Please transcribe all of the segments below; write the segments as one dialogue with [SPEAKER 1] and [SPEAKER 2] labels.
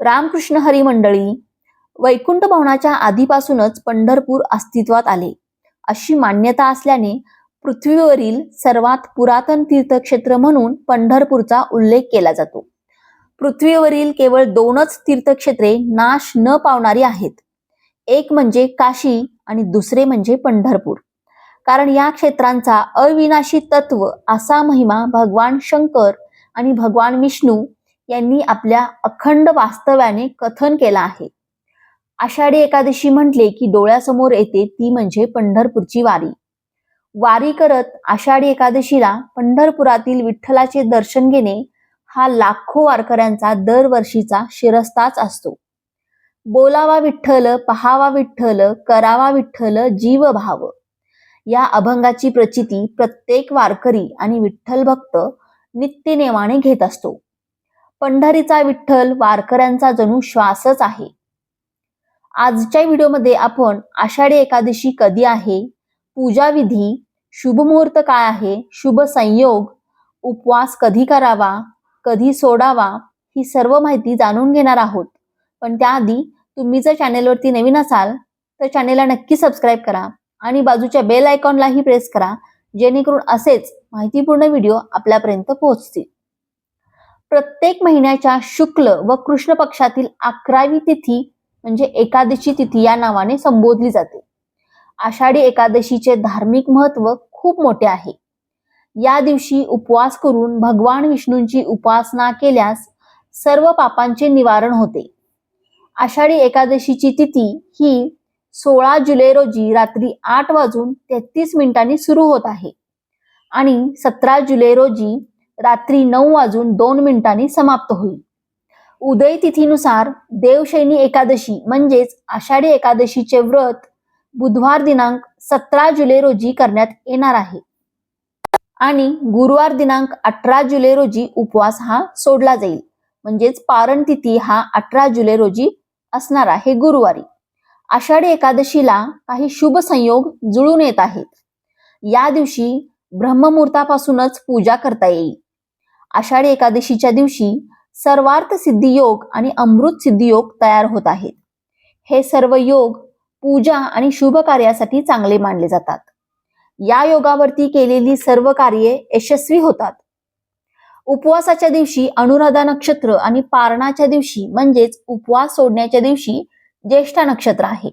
[SPEAKER 1] रामकृष्ण हरी मंडळी वैकुंठ भवनाच्या आधीपासूनच पंढरपूर अस्तित्वात आले. अशी मान्यता असल्याने पृथ्वीवरील सर्वात पुरातन तीर्थक्षेत्र म्हणून पंढरपूरचा उल्लेख केला जातो. पृथ्वीवरील केवळ दोनच तीर्थक्षेत्रे नाश न पावणारी आहेत. एक म्हणजे काशी आणि दुसरे म्हणजे पंढरपूर. कारण या क्षेत्रांचा अविनाशी तत्व असा महिमा भगवान शंकर आणि भगवान विष्णू यांनी आपल्या अखंड वास्तव्याने कथन केला आहे. आषाढी एकादशी म्हटले की डोळ्यासमोर येते ती म्हणजे पंढरपूरची वारी. वारी करत आषाढी एकादशीला पंढरपुरातील विठ्ठलाचे दर्शन घेणे हा लाखो वारकऱ्यांचा दरवर्षीचा शिरस्ताच असतो. बोलावा विठ्ठल पहावा विठ्ठल करावा विठ्ठल जीव भाव. या अभंगाची प्रचिती प्रत्येक वारकरी आणि विठ्ठल भक्त नित्यनेमाने घेत असतो. पंढरीचा विठ्ठल वारकऱ्यांचा जणू श्वासच आहे. आजच्या व्हिडिओमध्ये आपण आषाढी एकादशी कधी आहे पूजा विधी शुभ मुहूर्त काय आहे शुभ संयोग उपवास कधी करावा कधी सोडावा ही सर्व माहिती जाणून घेणार आहोत. पण त्याआधी तुम्ही जर चॅनेलवरती नवीन असाल तर चॅनेलला नक्की सबस्क्राईब करा आणि बाजूच्या बेल आयकॉनलाही प्रेस करा जेणेकरून असेच माहितीपूर्ण व्हिडिओ आपल्यापर्यंत पोहोचतील. प्रत्येक महिन्याच्या शुक्ल व कृष्ण पक्षातील अकरावी तिथी म्हणजे एकादशी तिथी या नावाने संबोधली जाते. आषाढी एकादशीचे धार्मिक महत्त्व खूप मोठे आहे. या दिवशी उपवास करून भगवान विष्णूंची उपासना केल्यास सर्व पापांचे निवारण होते. आषाढी एकादशीची तिथी ही सोळा जुलै रोजी रात्री आठ वाजून तेहतीस मिनिटांनी सुरू होत आहे आणि सतरा जुलै रोजी रात्री नऊ वाजून दोन मिनिटांनी समाप्त होईल. उदय तिथीनुसार देवशैनी एकादशी म्हणजेच आषाढी एकादशीचे व्रत बुधवार दिनांक सतरा जुलै रोजी करण्यात येणार आहे. आणि गुरुवार दिनांक अठरा जुलै रोजी उपवास हा सोडला जाईल. म्हणजेच पारण तिथी हा अठरा जुलै रोजी असणार आहे गुरुवारी. आषाढी एकादशीला काही शुभ संयोग जुळून येत आहेत. या दिवशी ब्रह्ममुहूर्तापासूनच पूजा करता येईल. आषाढी एकादशीच्या दिवशी सर्वार्थ सिद्धी योग आणि अमृत सिद्धी योग तयार होत आहेत. हे सर्व योग पूजा आणि शुभ कार्यासाठी चांगले मानले जातात. या योगावरती केलेली सर्व कार्ये यशस्वी होतात. उपवासाच्या दिवशी अनुराधा नक्षत्र आणि पारणाच्या दिवशी म्हणजेच उपवास सोडण्याच्या दिवशी ज्येष्ठा नक्षत्र आहे.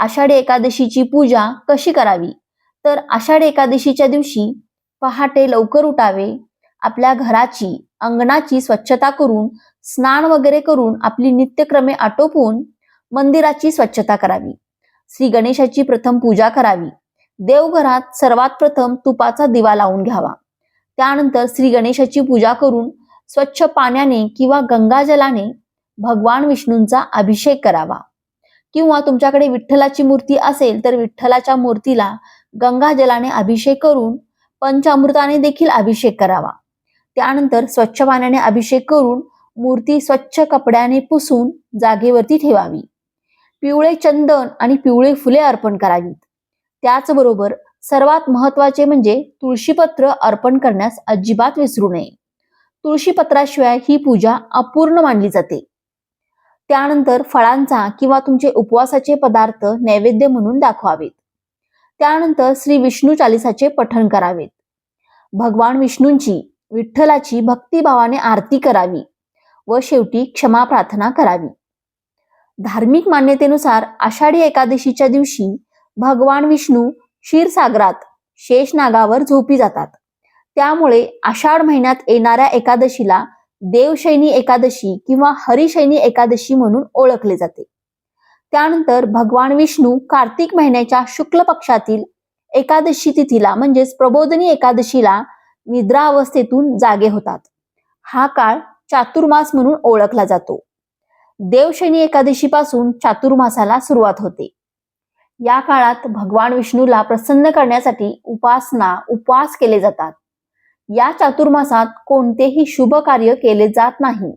[SPEAKER 1] आषाढी एकादशीची पूजा कशी करावी? तर आषाढी एकादशीच्या दिवशी पहाटे लवकर उठावे आपल्या घराची अंगणाची स्वच्छता करून स्नान वगैरे करून आपली नित्यक्रमे आटोपून मंदिराची स्वच्छता करावी. श्री गणेशाची प्रथम पूजा करावी. देवघरात सर्वात प्रथम तुपाचा दिवा लावून घ्यावा. त्यानंतर श्री गणेशाची पूजा करून स्वच्छ पाण्याने किंवा गंगाजलाने भगवान विष्णूंचा अभिषेक करावा. किंवा तुमच्याकडे विठ्ठलाची मूर्ती असेल तर विठ्ठलाच्या मूर्तीला गंगाजलाने अभिषेक करून पंचामृताने देखील अभिषेक करावा. त्यानंतर स्वच्छ पाण्याने अभिषेक करून मूर्ती स्वच्छ कपड्याने पुसून जागेवरती ठेवावी. पिवळे चंदन आणि पिवळे फुले अर्पण करावीत. त्याचबरोबर सर्वात महत्त्वाचे म्हणजे तुळशीपत्र अर्पण करण्यास अजिबात विसरू नये. तुळशीपत्राशिवाय ही पूजा अपूर्ण मानली जाते. त्यानंतर फळांचा किंवा तुमचे उपवासाचे पदार्थ नैवेद्य म्हणून दाखवावेत. त्यानंतर श्री विष्णू चालिसाचे पठण करावेत. भगवान विष्णूंची विठ्ठलाची भक्तिभावाने आरती करावी व शेवटी क्षमा प्रार्थना करावी. धार्मिक मान्यतेनुसार आषाढी एकादशीच्या दिवशी भगवान विष्णू क्षीरसागरात शेषनागावर झोपी जातात. त्यामुळे आषाढ महिन्यात येणाऱ्या एकादशीला देवशैनी एकादशी किंवा हरिशैनी एकादशी म्हणून ओळखले जाते. त्यानंतर भगवान विष्णू कार्तिक महिन्याच्या शुक्ल पक्षातील एकादशी तिथीला म्हणजेच प्रबोधनी एकादशीला निद्रा अवस्थेतून जागे होतात. हा काळ चातुर्मास म्हणून ओळखला जातो. देवशनी एकादशीपासून चातुर्मासाला सुरुवात होते. या काळात भगवान विष्णूला प्रसन्न करण्यासाठी उपासना उपवास केले जातात. या चातुर्मासात कोणतेही शुभ कार्य केले जात नाही.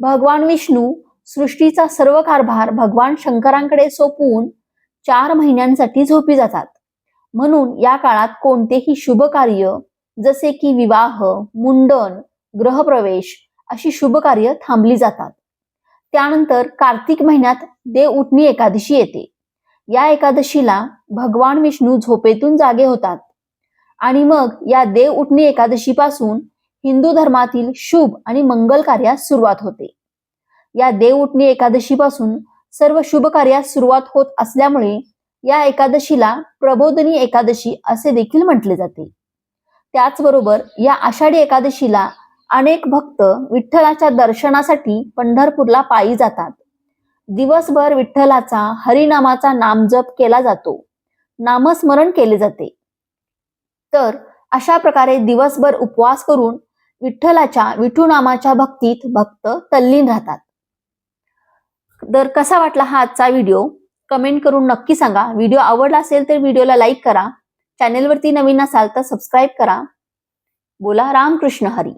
[SPEAKER 1] भगवान विष्णू सृष्टीचा सर्व कारभार भगवान शंकरांकडे सोपवून चार महिन्यांसाठी झोपी जातात. म्हणून या काळात कोणतेही शुभ कार्य जसे की विवाह मुंडन ग्रहप्रवेश अशी शुभ कार्य थांबली जातात. त्यानंतर कार्तिक महिन्यात देव उठणी एकादशी येते. या एकादशीला भगवान विष्णू झोपेतून जागे होतात. आणि मग या देव उठणी एकादशी पासून हिंदू धर्मातील शुभ आणि मंगल कार्यास सुरुवात होते. या देव उठणी एकादशी पासून सर्व शुभ कार्यास सुरुवात होत असल्यामुळे या एकादशीला प्रबोधनी एकादशी असे देखील म्हटले जाते. त्याचबरोबर या आषाढी एकादशीला अनेक भक्त विठ्ठलाच्या दर्शनासाठी पंढरपूरला पायी जातात. दिवसभर विठ्ठलाचा हरिनामाचा नामजप केला जातो. नामस्मरण केले जाते. तर अशा प्रकारे दिवसभर उपवास करून विठ्ठलाच्या विठू नामाच्या भक्तीत भक्त तल्लीन राहतात. तर कसा वाटला हा आजचा व्हिडिओ? कमेंट करून नक्की सांगा. व्हिडिओ आवडला असेल तर व्हिडिओला लाईक करा. चॅनेलवरती नवीन असाल तर सबस्क्राईब करा. बोला रामकृष्ण हरी.